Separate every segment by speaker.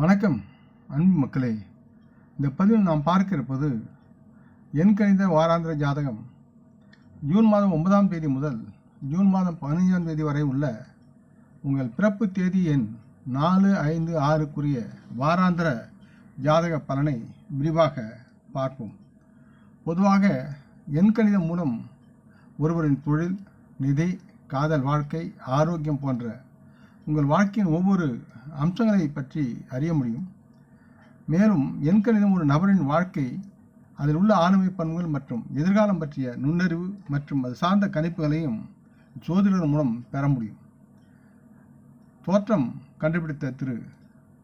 Speaker 1: வணக்கம் அன்பு மக்களே. இந்த பதிவில் நாம் பார்க்க இருப்பது எண்கணித வாராந்திர ஜாதகம். ஜூன் மாதம் ஒன்பதாம் தேதி முதல் ஜூன் மாதம் பதினைஞ்சாம் தேதி வரை உள்ள உங்கள் பிறப்பு தேதி எண் நாலு ஐந்து ஆறுக்குரிய வாராந்திர ஜாதக பலனை விரிவாக பார்ப்போம். பொதுவாக எண்கணிதம் மூலம் ஒருவரின் தொழில் நிதி காதல் வாழ்க்கை ஆரோக்கியம் போன்ற உங்கள் வாழ்க்கையின் ஒவ்வொரு அம்சங்களை பற்றி அறிய முடியும். மேலும் எண்கணிதம் ஒரு நபரின் வாழ்க்கை அதில் உள்ள ஆளுமை பண்புகள் மற்றும் எதிர்காலம் பற்றிய நுண்ணறிவு மற்றும் அது சார்ந்த கணிப்புகளையும் ஜோதிடர் மூலம் பெற முடியும். தோற்றம் கண்டுபிடித்த திரு.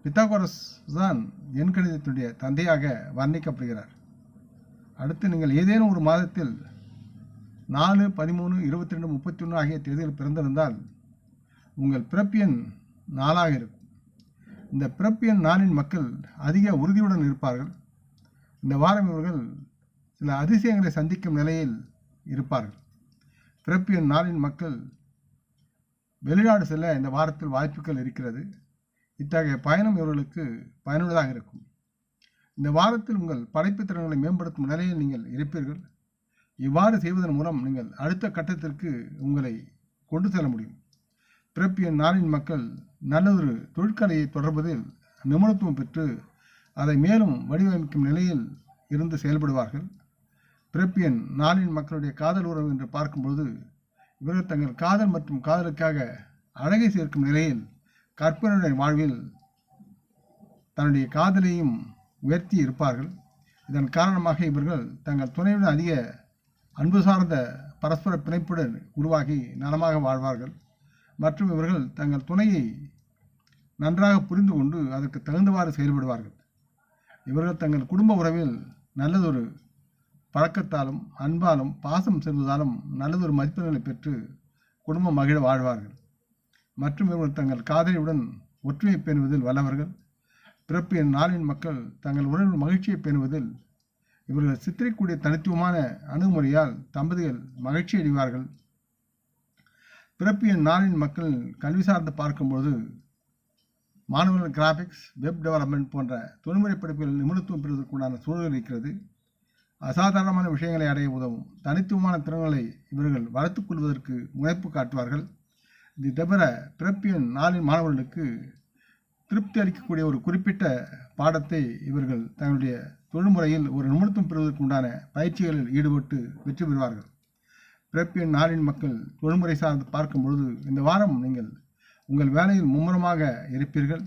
Speaker 1: பித்தாகோரஸ் தான் எண்கணிதத்துடைய தந்தையாக வர்ணிக்கப்படுகிறார். அடுத்து நீங்கள் ஏதேனும் ஒரு மாதத்தில் நாலு பதிமூணு இருபத்தி ரெண்டு முப்பத்தி ஒன்று ஆகிய தேதிகள் பிறந்திருந்தால் உங்கள் பிறப்பியன் நாளாக இருக்கும். இந்த பிறப்பியன் நாளின் மக்கள் அதிக உறுதியுடன் இருப்பார்கள். இந்த வாரம் இவர்கள் சில அதிசயங்களை சந்திக்கும் நிலையில் இருப்பார்கள். பிறப்பியன் நாளின் மக்கள் வெளிநாடு செல்ல இந்த வாரத்தில் வாய்ப்புகள் இருக்கிறது. இத்தகைய பயணம் இவர்களுக்கு பயனுள்ளதாக இருக்கும். இந்த வாரத்தில் உங்கள் படைப்பு திறன்களை மேம்படுத்தும் நிலையில் நீங்கள் இருப்பீர்கள். இவ்வாறு செய்வதன் மூலம் நீங்கள் அடுத்த கட்டத்திற்கு உங்களை கொண்டு செல்ல முடியும். பிறப்பிய நாளின் மக்கள் நல்லதொரு தொழிற்கலையை தொடர்வதில் நிபுணத்துவம் பெற்று அதை மேலும் வடிவமைக்கும் நிலையில் இருந்து செயல்படுவார்கள். பிறப்பியன் நாளின் மக்களுடைய காதல் உறவு என்று பார்க்கும்பொழுது இவர்கள் தங்கள் காதல் மற்றும் காதலுக்காக அழகை சேர்க்கும் நிலையில் கற்பனையுடைய வாழ்வில் தன்னுடைய காதலையும் உயர்த்தி இருப்பார்கள். இதன் காரணமாக இவர்கள் தங்கள் துணையுடன் அதிக அன்பு சார்ந்த பரஸ்பர பிணைப்புடன் உருவாகி நலமாக வாழ்வார்கள். மற்றும் இவர்கள் தங்கள் துணையை நன்றாக புரிந்து கொண்டு அதற்கு தகுந்தவாறு செயல்படுவார்கள். இவர்கள் தங்கள் குடும்ப உறவில் நல்லதொரு பழக்கத்தாலும் அன்பாலும் பாசம் செல்வதாலும் நல்லதொரு மதிப்பெண்களை பெற்று குடும்பம் மகிழ வாழ்வார்கள். மற்றும் இவர்கள் தங்கள் காதலியுடன் ஒற்றுமை பேணுவதில் வல்லவர்கள். பிறப்பு என் நாளின் மக்கள் தங்கள் உறவில் மகிழ்ச்சியை பேணுவதில் இவர்கள் சித்திரிக்கூடிய தனித்துவமான அணுகுமுறையால் தம்பதிகள் மகிழ்ச்சி அடைவார்கள் பிறப்பிய நாளின் மக்கள் கல்வி சார்ந்து பார்க்கும்போது மாணவர்கள் கிராஃபிக்ஸ் வெப் டெவலப்மெண்ட் போன்ற தொழில்முறை படிப்புகளில் நிபுணத்துவம் பெறுவதற்குண்டான சூழல் இருக்கிறது. அசாதாரணமான விஷயங்களை அடைய உதவும் தனித்துவமான திறன்களை இவர்கள் வளர்த்துக் கொள்வதற்கு முனைப்பு காட்டுவார்கள். இது தவிர பிறப்பியன் நாளின் மாணவர்களுக்கு திருப்தி அளிக்கக்கூடிய ஒரு குறிப்பிட்ட பாடத்தை இவர்கள் தங்களுடைய தொழில்முறையில் ஒரு நிமிடத்துவம் பெறுவதற்குண்டான பயிற்சிகளில் ஈடுபட்டு வெற்றி பெறுவார்கள். பிறப்பின் நாளின் மக்கள் தொழில்முறை சார்ந்து பார்க்கும் பொழுது இந்த வாரம் நீங்கள் உங்கள் வேலையில் மும்முரமாக இருப்பீர்கள்.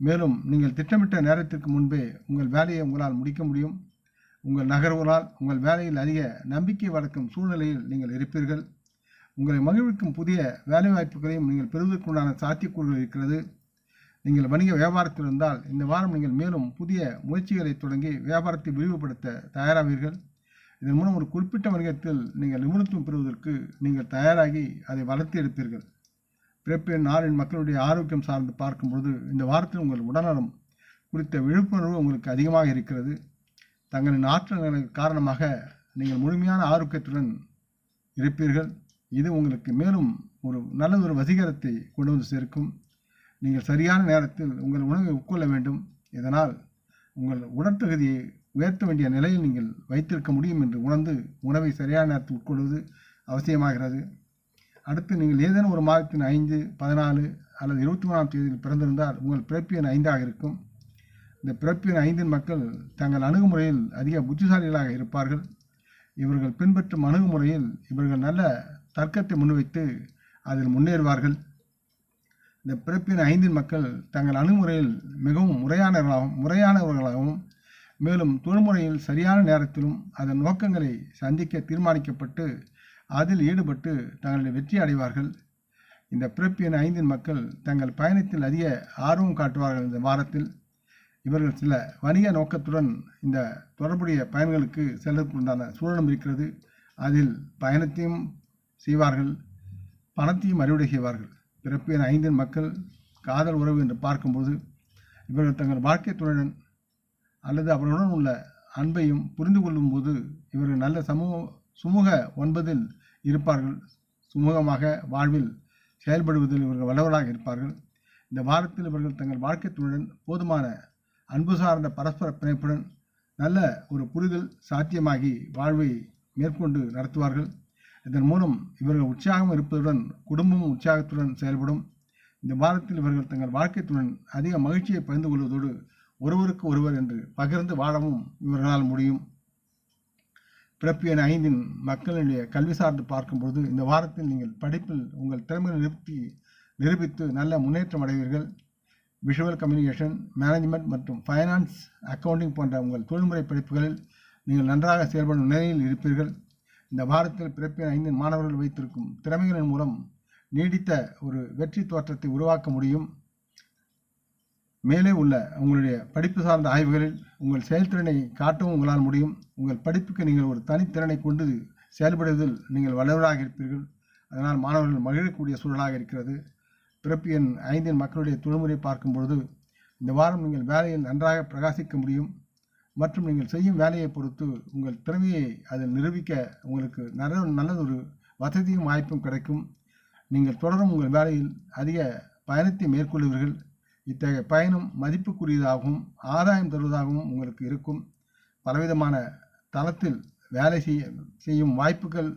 Speaker 1: மேலும் நீங்கள் திட்டமிட்ட நேரத்திற்கு முன்பே உங்கள் வேலையை உங்களால் முடிக்க முடியும். உங்கள் நகர்வுகளால் உங்கள் வேலையில் அதிக நம்பிக்கை வளர்க்கும் சூழ்நிலையில் நீங்கள் இருப்பீர்கள். உங்களை மகிழ்விக்கும் புதிய வேலைவாய்ப்புகளையும் நீங்கள் பெறுவதற்குண்டான சாத்தியக்கூறுகள் இருக்கிறது. நீங்கள் வணிக வியாபாரத்தில் இருந்தால் இந்த வாரம் நீங்கள் மேலும் புதிய முயற்சிகளை தொடங்கி வியாபாரத்தை விரிவுபடுத்த தயாராவீர்கள். இதன் மூலம் ஒரு குறிப்பிட்ட வணிகத்தில் நீங்கள் நிபுணத்துவம் பெறுவதற்கு நீங்கள் தயாராகி அதை வளர்த்து எடுப்பீர்கள். பிறப்பின் நாளின் மக்களுடைய ஆரோக்கியம் சார்ந்து பார்க்கும்பொழுது இந்த வாரத்தில் உங்கள் உடல்நலம் குறித்த விழிப்புணர்வு உங்களுக்கு அதிகமாக இருக்கிறது. தங்களின் ஆற்றல் காரணமாக நீங்கள் முழுமையான ஆரோக்கியத்துடன் இருப்பீர்கள். இது உங்களுக்கு மேலும் ஒரு நல்லதொரு வசீகரத்தை கொண்டு வந்து சேர்க்கும். நீங்கள் சரியான நேரத்தில் உங்கள் உணவை உட்கொள்ள வேண்டும். இதனால் உங்கள் உடற்தகுதியை உயர்த்த வேண்டிய நிலையில் நீங்கள் வைத்திருக்க முடியும் என்று உணர்ந்து உணவை சரியான நேரத்தில் உட்கொள்வது அவசியமாகிறது. அடுத்து நீங்கள் ஏதேனும் ஒரு மாதத்தின் ஐந்து பதினாலு அல்லது இருபத்தி மூணாம் தேதியில் பிறந்திருந்தால் உங்கள் பிறப்பியன் ஐந்தாக இருக்கும். இந்த பிறப்பியன் ஐந்தின் மக்கள் தங்கள் அணுகுமுறையில் அதிக புத்திசாலிகளாக இருப்பார்கள். இவர்கள் பின்பற்றும் அணுகுமுறையில் இவர்கள் நல்ல தர்க்கத்தை முன்வைத்து அதில் முன்னேறுவார்கள். இந்த பிறப்பின் ஐந்தின் மக்கள் தங்கள் அணுகுமுறையில் மிகவும் முறையானவர்களாகவும் முறையானவர்களாகவும் மேலும் தொழில்முறையில் சரியான நேரத்திலும் அதன் நோக்கங்களை சந்திக்க தீர்மானிக்கப்பட்டு அதில் ஈடுபட்டு தங்களுடைய வெற்றி அடைவார்கள். இந்த பிறப்பின் ஐந்தின் மக்கள் தங்கள் பயணத்தில் அதிக ஆர்வம் காட்டுவார்கள் இந்த வாரத்தில். இவர்கள் சில வணிக நோக்கத்துடன் இந்த தொடர்புடைய பயன்களுக்கு செல்லக்கூடிய சூழலும் இருக்கிறது. அதில் பயணத்தையும் செய்வார்கள் பணத்தையும் அறுவடை செய்வார்கள் பிறப்பின் ஐந்தின் மக்கள் காதல் உறவு என்று பார்க்கும்போது இவர்கள் தங்கள் வாழ்க்கை துணையுடன் அல்லது அவர்களுடன் உள்ள அன்பையும் புரிந்து கொள்ளும்போது இவர்கள் நல்ல சமூக சுமூக ஒன்பதில் இருப்பார்கள். சுமூகமாக வாழ்வில் செயல்படுவதில் இவர்கள் வல்லவராக இருப்பார்கள். இந்த வாரத்தில் இவர்கள் தங்கள் வாழ்க்கை துணையுடன் போதுமான அன்பு சார்ந்த பரஸ்பர பிணைப்புடன் நல்ல ஒரு புரிதல் சாத்தியமாகி வாழ்வை மேற்கொண்டு நடத்துவார்கள். இதன் மூலம் இவர்கள் உற்சாகம் இருப்பதுடன் குடும்பமும் உற்சாகத்துடன் செயல்படும். இந்த வாரத்தில் இவர்கள் தங்கள் வாழ்க்கைத்துடன் அதிக மகிழ்ச்சியை பகிர்ந்து கொள்வதோடு ஒருவருக்கு ஒருவர் என்று பகிர்ந்து வாழவும் இவர்களால் முடியும். பிறப்பு என ஐந்தின் மக்களுடைய கல்வி சார்ந்து பார்க்கும்போது இந்த வாரத்தில் நீங்கள் படிப்பில் உங்கள் திறமையை நிறுத்தி நிரூபித்து நல்ல முன்னேற்றம் அடைவீர்கள். விஷுவல் கம்யூனிகேஷன் மேனேஜ்மெண்ட் மற்றும் ஃபைனான்ஸ் அக்கௌண்டிங் போன்ற உங்கள் தொழில்முறை படிப்புகளில் நீங்கள் நன்றாக செயல்படும் நிலையில் இருப்பீர்கள். இந்த வாரத்தில் பிறப்பின் ஐந்தின் மாணவர்கள் வைத்திருக்கும் திறமைகளின் மூலம் நீடித்த ஒரு வெற்றி தோற்றத்தை உருவாக்க முடியும். மேலே உள்ள உங்களுடைய படிப்பு சார்ந்த ஆய்வுகளில் உங்கள் செயல்திறனை காட்டவும் உங்களால் முடியும். உங்கள் படிப்புக்கு நீங்கள் ஒரு தனித்திறனை கொண்டு செயல்படுவதில் நீங்கள் வல்லவராக இருப்பீர்கள். அதனால் மாணவர்கள் மகிழக்கூடிய சூழலாக இருக்கிறது. பிறப்பு எண் ஐந்தின் மக்களுடைய தொழில்முறை பார்க்கும் பொழுது இந்த வாரம் நீங்கள் வேலையில் நன்றாக பிரகாசிக்க முடியும். மற்றும் நீங்கள் செய்யும் வேலையை பொறுத்து உங்கள் திறமையை அதில் நிரூபிக்க உங்களுக்கு நல்ல நல்லதொரு வசதியும் வாய்ப்பும் கிடைக்கும். நீங்கள் தொடரும் உங்கள் வேலையில் அதிக பயணத்தை மேற்கொள்வீர்கள். இத்தகைய பயணம் மதிப்புக்குரியதாகவும் ஆதாயம் தருவதாகவும் உங்களுக்கு இருக்கும். பலவிதமான தளத்தில் வேலை செய்ய செய்யும் வாய்ப்புகள்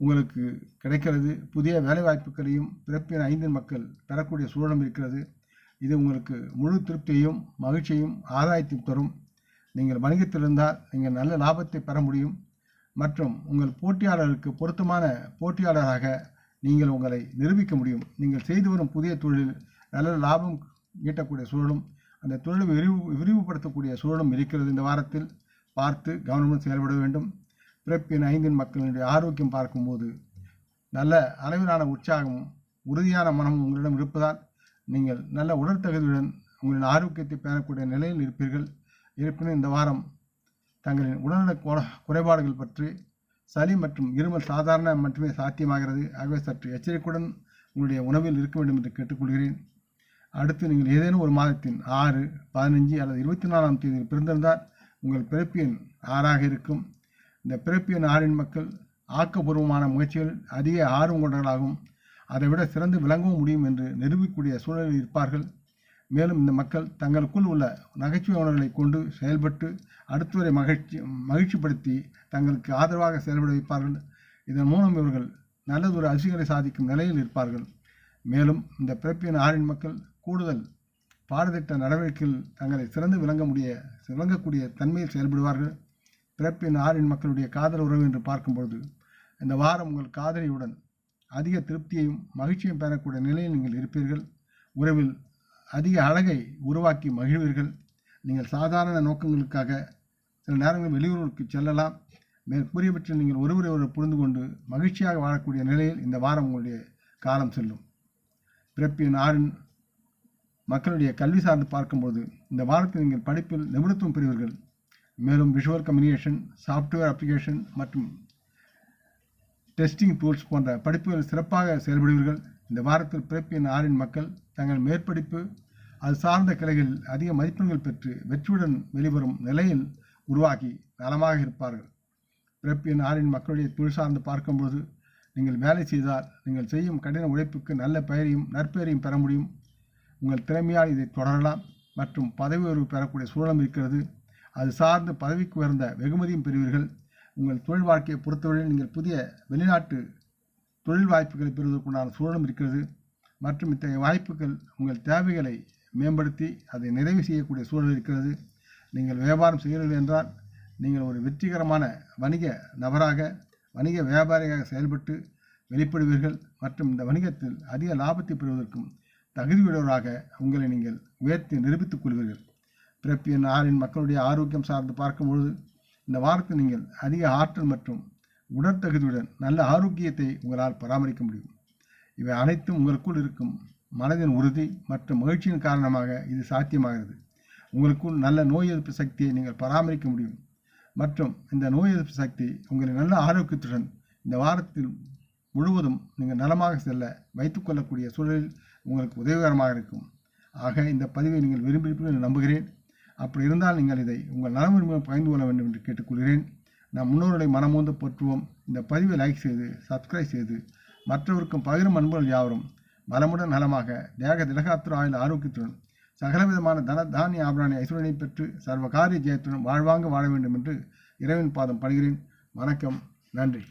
Speaker 1: உங்களுக்கு கிடைக்கிறது. புதிய வேலை வாய்ப்புகளையும் பிறப்பின் ஐந்தின் மக்கள் பெறக்கூடிய சூழலும் இருக்கிறது. இது உங்களுக்கு முழு திருப்தியையும் மகிழ்ச்சியையும் ஆதாயத்தையும் தரும். நீங்கள் வணிகத்தில் இருந்தால் நீங்கள் நல்ல லாபத்தை பெற முடியும். மற்றும் உங்கள் போட்டியாளருக்கு பொருத்தமான போட்டியாளராக நீங்கள் உங்களை நிரூபிக்க முடியும். நீங்கள் செய்து வரும் புதிய தொழிலில் நல்ல லாபம் ஈட்டக்கூடிய சூழலும் அந்த தொழிலை விரிவு விரிவுபடுத்தக்கூடிய சூழலும் இருக்கிறது. இந்த வாரத்தில் பார்த்து கவனமுடன் செயல்பட வேண்டும். பிறப்பின் ஐந்தின் மக்களினுடைய ஆரோக்கியம் பார்க்கும்போது நல்ல அளவிலான உற்சாகமும் உறுதியான மனமும் உங்களிடம் இருப்பதால் நீங்கள் நல்ல உடற்தகுதியுடன் உங்களின் ஆரோக்கியத்தை பெறக்கூடிய நிலையில் இருப்பீர்கள். இருப்பினும் இந்த வாரம் தங்களின் உடல்நல குறைபாடுகள் பற்றி சளி மற்றும் இருமல் சாதாரண மட்டுமே சாத்தியமாகிறது. ஆகவே சற்று எச்சரிக்கையுடன் உங்களுடைய உணவில் இருக்க வேண்டும் என்று கேட்டுக்கொள்கிறேன். அடுத்து நீங்கள் ஏதேனும் ஒரு மாதத்தின் ஆறு பதினஞ்சு அல்லது இருபத்தி நாலாம் தேதியில் பிறந்திருந்தால் உங்கள் பிறப்பு எண் ஆறாக இருக்கும். இந்த பிறப்பு எண் ஆறின் மக்கள் ஆக்கப்பூர்வமான முயற்சிகள் அதிக ஆர்வம் கொண்டவர்களாகவும் அதைவிட சிறந்து விளங்கவும் முடியும் என்று நிரூபிக்கக்கூடிய சூழலில் இருப்பார்கள். மேலும் இந்த மக்கள் தங்களுக்குள் உள்ள நகைச்சுவை உணர்வுகளை கொண்டு செயல்பட்டு அடுத்தவரை மகிழ்ச்சி மகிழ்ச்சிப்படுத்தி தங்களுக்கு ஆதரவாக செயல்பட வைப்பார்கள். இதன் மூலம் இவர்கள் நல்லதொரு அதிர்ச்சிகளை சாதிக்கும் நிலையில் இருப்பார்கள். மேலும் இந்த பிறப்பின் ஆறின் மக்கள் கூடுதல் பாடத்திட்ட நடவடிக்கையில் தங்களை சிறந்து விளங்க முடிய விளங்கக்கூடிய தன்மையில் செயல்படுவார்கள். பிறப்பின் ஆறின் மக்களுடைய காதல் உறவு என்று பார்க்கும்பொழுது இந்த வாரம் உங்கள் காதலியுடன் அதிக திருப்தியையும் மகிழ்ச்சியும் பெறக்கூடிய நிலையில் நீங்கள் இருப்பீர்கள். உறவில் அதிக அழகை உருவாக்கி மகிழ்வீர்கள். நீங்கள் சாதாரண நோக்கங்களுக்காக சில நேரங்களில் வெளியூருக்கு செல்லலாம். மேற்கூறியவற்றில் நீங்கள் ஒருவரை ஒருவர் புரிந்து கொண்டு மகிழ்ச்சியாக வாழக்கூடிய நிலையில் இந்த வாரம் உங்களுடைய காலம் செல்லும். பிறப்பின் ஆறின் மக்களுடைய கல்வி சார்ந்து பார்க்கும்போது இந்த வாரத்தில் நீங்கள் படிப்பில் நிபுணத்துவம் பெறுவீர்கள் மேலும் விஷுவல் கம்யூனிகேஷன் சாஃப்ட்வேர் அப்ளிகேஷன் மற்றும் டெஸ்டிங் டூல்ஸ் போன்ற படிப்புகளில் சிறப்பாக செயல்படுவீர்கள். இந்த வாரத்தில் பிறப்பின் ஆறின் மக்கள் தங்கள் மேற்படிப்பு அது சார்ந்த கிளைகளில் அதிக மதிப்பெண்கள் பெற்று வெற்றியுடன் வெளிவரும் நிலையில் உருவாக்கி நலமாக இருப்பார்கள். பிறப்பின் ஆறின் மக்களுடைய தொழில் சார்ந்து பார்க்கும்போது நீங்கள் வேலை செய்தால் நீங்கள் செய்யும் கடின உழைப்புக்கு நல்ல பெயரையும் நற்பெயரையும் பெற முடியும். உங்கள் திறமையால் இதை தொடரலாம் மற்றும் பதவி உயர்வு பெறக்கூடிய சூழலும் இருக்கிறது. அது சார்ந்து பதவிக்கு உயர்ந்த வெகுமதியும் பெறுவீர்கள். உங்கள் தொழில் வாழ்க்கையை பொறுத்தவரையில் நீங்கள் புதிய வெளிநாட்டு தொழில் வாய்ப்புகளை பெறுவதற்குண்டான சூழலும் இருக்கிறது. மற்றும் இத்தகைய வாய்ப்புகள் உங்கள் தேவைகளை மேம்படுத்தி அதை நிறைவு செய்யக்கூடிய சூழல் இருக்கிறது. நீங்கள் வியாபாரம் செய்கிறீர்கள் என்றால் நீங்கள் ஒரு வெற்றிகரமான வணிக நபராக வணிக வியாபாரியாக செயல்பட்டு வெளிப்படுவீர்கள். மற்றும் இந்த வணிகத்தில் அதிக லாபத்தை பெறுவதற்கும் தகுதியுடையவராக உங்களை நீங்கள் உயர்த்தி நிரூபித்துக் கொள்வீர்கள். பிறப்பின் ஆறின் மக்களுடைய ஆரோக்கியம் சார்ந்து பார்க்கும்பொழுது இந்த வாரத்தில் நீங்கள் அதிக ஆற்றல் மற்றும் உடற்தகுதியுடன் நல்ல ஆரோக்கியத்தை உங்களால் பராமரிக்க முடியும். இவை அனைத்தும் உங்களுக்குள் இருக்கும் மனதின் உறுதி மற்றும் மகிழ்ச்சியின் காரணமாக இது சாத்தியமாகிறது. உங்களுக்குள் நல்ல நோய் எதிர்ப்பு சக்தியை நீங்கள் பராமரிக்க முடியும். மற்றும் இந்த நோய் எதிர்ப்பு சக்தி உங்களை நல்ல ஆரோக்கியத்துடன் இந்த வாரத்தில் முழுவதும் நீங்கள் நலமாக செல்ல வைத்துக்கொள்ளக்கூடிய சூழலில் உங்களுக்கு உதவிகரமாக இருக்கும். ஆக இந்த பதிவை நீங்கள் விரும்பியிருப்பீர்கள் என்று நம்புகிறேன். அப்படி இருந்தால் நீங்கள் இதை உங்கள் நலம் பகிர்ந்து கொள்ள வேண்டும் என்று கேட்டுக்கொள்கிறேன். நம் முன்னோர்களை மனமோந்து போற்றுவோம். இந்த பதிவை லைக் செய்து சப்ஸ்கிரைப் செய்து மற்றவருக்கும் பகிரும் அன்புகள் யாவரும் வளமுடன் நலமாக தேக திலகாத்துர ஆயுள் ஆரோக்கியத்துடன் சகலவிதமான தன தானிய ஆபராணி ஐஸ்வரனை பெற்று சர்வ காரிய ஜெயத்துடன் வாழ்வாங்க வாழ வேண்டும் என்று இறைவன் பாதம் படுகிறேன் வணக்கம். நன்றி.